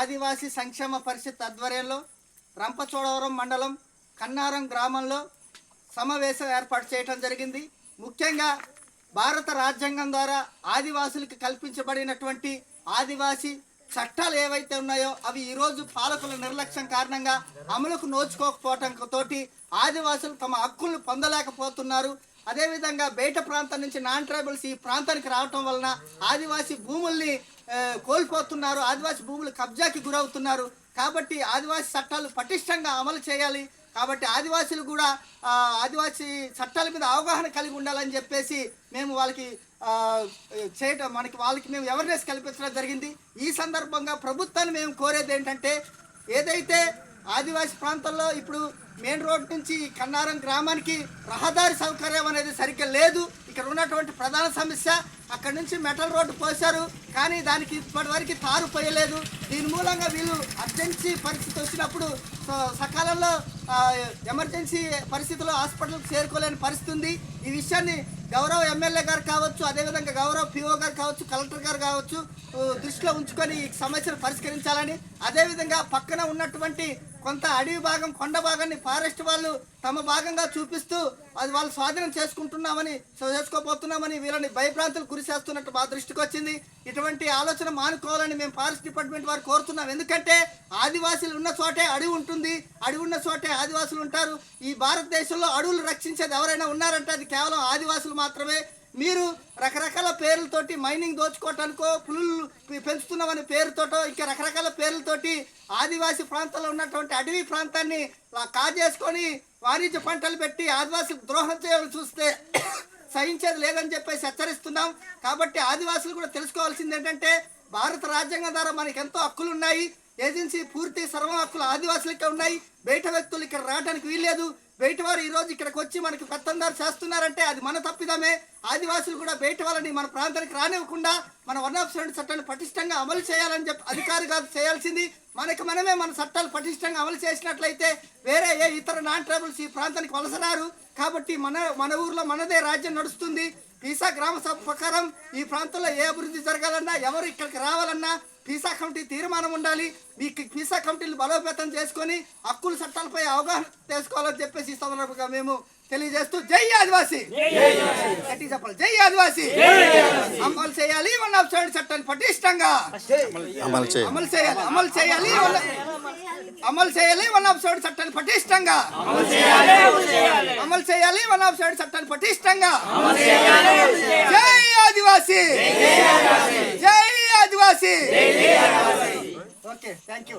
ఆదివాసీ సంక్షేమ పరిషత్ ఆధ్వర్యంలో రంపచోడవరం మండలం కన్నారం గ్రామంలో సమావేశం ఏర్పాటు చేయడం జరిగింది. ముఖ్యంగా భారత రాజ్యాంగం ద్వారా ఆదివాసులకు కల్పించబడినటువంటి ఆదివాసీ చట్టాలు ఏవైతే ఉన్నాయో అవి ఈరోజు పాలకుల నిర్లక్ష్యం కారణంగా అమలుకు నోచుకోకపోవటం తోటి ఆదివాసులు తమ హక్కులను పొందలేకపోతున్నారు. అదేవిధంగా బయట ప్రాంతం నుంచి నాన్ ట్రైబల్స్ ఈ ప్రాంతానికి రావటం వలన ఆదివాసీ భూముల్ని కోల్పోతున్నారు. ఆదివాసీ భూములు కబ్జాకి గురవుతున్నారు. కాబట్టి ఆదివాసీ చట్టాలు పటిష్టంగా అమలు చేయాలి. కాబట్టి ఆదివాసీలు కూడా ఆదివాసీ చట్టాల మీద అవగాహన కలిగి ఉండాలని చెప్పేసి మేము వాళ్ళకి చేయటం మనకి వాళ్ళకి మేము అవేర్నెస్ కల్పించడం జరిగింది. ఈ సందర్భంగా ప్రభుత్వాన్ని మేము కోరేది ఏంటంటే ఏదైతే ఆదివాసీ ప్రాంతాల్లో ఇప్పుడు మెయిన్ రోడ్ నుంచి కన్నారం గ్రామానికి రహదారి సౌకర్యం అనేది సరిగ్గా లేదు. ఇక్కడ ఉన్నటువంటి ప్రధాన సమస్య అక్కడ నుంచి మెటల్ రోడ్డు పోశారు. కానీ దానికి ఇప్పటివరకు తారు పోయలేదు. దీని మూలంగా వీళ్ళు అర్జెన్సీ పరిస్థితి వచ్చినప్పుడు సకాలంలో ఎమర్జెన్సీ పరిస్థితిలో హాస్పిటల్కి చేరుకోలేని పరిస్థితి ఉంది. ఈ విషయాన్ని గౌరవ ఎమ్మెల్యే గారు కావచ్చు అదేవిధంగా గౌరవ పిఓ గారు కావచ్చు కలెక్టర్ గారు కావచ్చు దృష్టిలో ఉంచుకొని ఈ సమస్యను పరిష్కరించాలని అదేవిధంగా పక్కన ఉన్నటువంటి కొంత అడవి భాగం కొండ భాగాన్ని ఫారెస్ట్ వాళ్ళు తమ భాగంగా చూపిస్తూ అది వాళ్ళు స్వాధీనం చేసుకుంటున్నామని చేసుకోబోతున్నామని వీళ్ళని భయభ్రాంతులు గురి చేస్తున్నట్టు మా దృష్టికి వచ్చింది. ఇటువంటి ఆలోచన మానుకోవాలని మేము ఫారెస్ట్ డిపార్ట్మెంట్ వారు కోరుతున్నాం. ఎందుకంటే ఆదివాసీలు ఉన్న చోటే అడవి ఉంటుంది. అడవి ఉన్న చోటే ఆదివాసులు ఉంటారు. ఈ భారతదేశంలో అడవులు రక్షించేది ఎవరైనా ఉన్నారంటే అది కేవలం ఆదివాసులు మాత్రమే. మీరు రకరకాల పేర్లతోటి మైనింగ్ దోచుకోవటానికో పులులు పెంచుతున్నామనే పేరుతోటో ఇంకా రకరకాల పేర్లతోటి ఆదివాసీ ప్రాంతాల్లో ఉన్నటువంటి అడవి ప్రాంతాన్ని కాజేసుకొని వాణిజ్య పంటలు పెట్టి ఆదివాసులకు ద్రోహం చేయాలని చూస్తే సహించేది లేదని చెప్పేసి హెచ్చరిస్తున్నాం. కాబట్టి ఆదివాసులు కూడా తెలుసుకోవాల్సింది ఏంటంటే భారత రాజ్యాంగం ద్వారా మనకి ఎంతో హక్కులు ఉన్నాయి ఏజెన్సీ పూర్తి సర్వ హక్కులు ఆదివాసులకే ఉన్నాయి. బయట వ్యక్తులు ఇక్కడ రావడానికి వీల్లేదు. బయట వారు ఈరోజు ఇక్కడికి వచ్చి మనకి పెత్తందారు చేస్తున్నారంటే అది మన తప్పిదమే. ఆదివాసులు కూడా బయట వాళ్ళని మన ప్రాంతానికి రానివ్వకుండా మన వన్ ఆఫ్ సెవెన్ చట్టాన్ని పటిష్టంగా అమలు చేయాలని చెప్పి అధికారి కాదు చేయాల్సింది. మనకి మనమే మన చట్టాలు పటిష్టంగా అమలు చేసినట్లయితే వేరే ఏ ఇతర నాన్ ట్రైబల్స్ ఈ ప్రాంతానికి వలసరారు. కాబట్టి మన మన ఊర్లో మనదే రాజ్యం నడుస్తుంది. పీసా గ్రామ సభ ప్రకారం ఈ ప్రాంతంలో ఏ అభివృద్ధి జరగాలన్నా ఎవరు ఇక్కడికి రావాలన్నా పీసా కమిటీ తీర్మానం ఉండాలి మీ పీసా కమిటీలు బలోపేతం చేసుకొని హక్కుల చట్టాలపై అవగాహన చేసుకోవాలని చెప్పేసి ఈ సందర్భంగా మేము తెలియజేస్తూ జై ఆదివాసి చెప్పాలి జై ఆదివాసి అమలు చేయాలి వన్ ఆఫ్ సెవెన్ చట్టాన్ని పటిష్టంగా అమలు చేయాలి అమలు చేయాలి అమలు చేయాలి వన్- అమలు చేయాలి వన్ ఆఫ్ సెవెన్ చట్టాన్ని పటిష్టంగా అమలు చేయాలి వన్ ఆఫ్ సెవెన్ చట్టాన్ని పటిష్టంగా జై ఆదివాసి జై ఆదివాసి ఓకే థ్యాంక్ యూ